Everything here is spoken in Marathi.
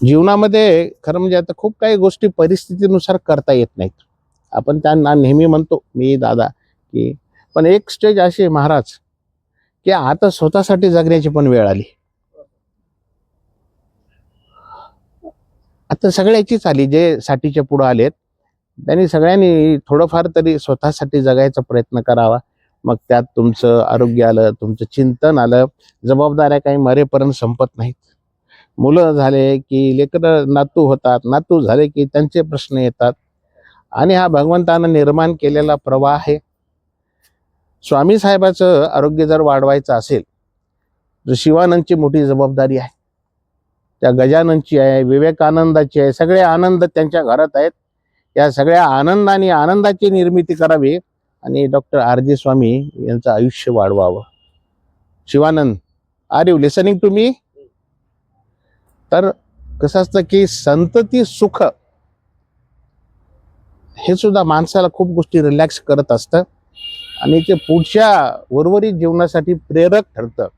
जीवनामध्ये खरं म्हणजे आता खूप काही गोष्टी परिस्थितीनुसार करता येत नाहीत. आपण त्यांना नेहमी म्हणतो मी दादा की पण एक स्टेज अशी आहे महाराज की आता स्वतःसाठी जगण्याची पण वेळ आली. आता सगळ्याचीच आली जे साठीच्या पुढं आलेत. त्यांनी सगळ्यांनी थोडंफार तरी स्वतःसाठी जगायचा प्रयत्न करावा. मग त्यात तुमचं आरोग्य आलं तुमचं चिंतन आलं जबाबदाऱ्या काही मरेपर्यंत संपत नाहीत. मुलं झाले की लेकरं नातू होतात नातू झाले की त्यांचे प्रश्न येतात. आणि हा भगवंतानं निर्माण केलेला प्रवाह आहे. स्वामी साहेबाचं आरोग्य जर वाढवायचं असेल तर शिवानंदची मोठी जबाबदारी आहे. त्या गजाननची आहे विवेकानंदाची आहे सगळे आनंद त्यांच्या घरात आहेत. या सगळ्या आनंदाने आनंदाची निर्मिती करावी आणि डॉक्टर आर जे स्वामी यांचं आयुष्य वाढवावं. Shivanand are you listening to me तर कसं असतं की संतती सुख हे सुद्धा माणसाला खूप गोष्टी रिलॅक्स करत असतं. आणि ते पुढच्या उर्वरित जीवनासाठी प्रेरक ठरतं.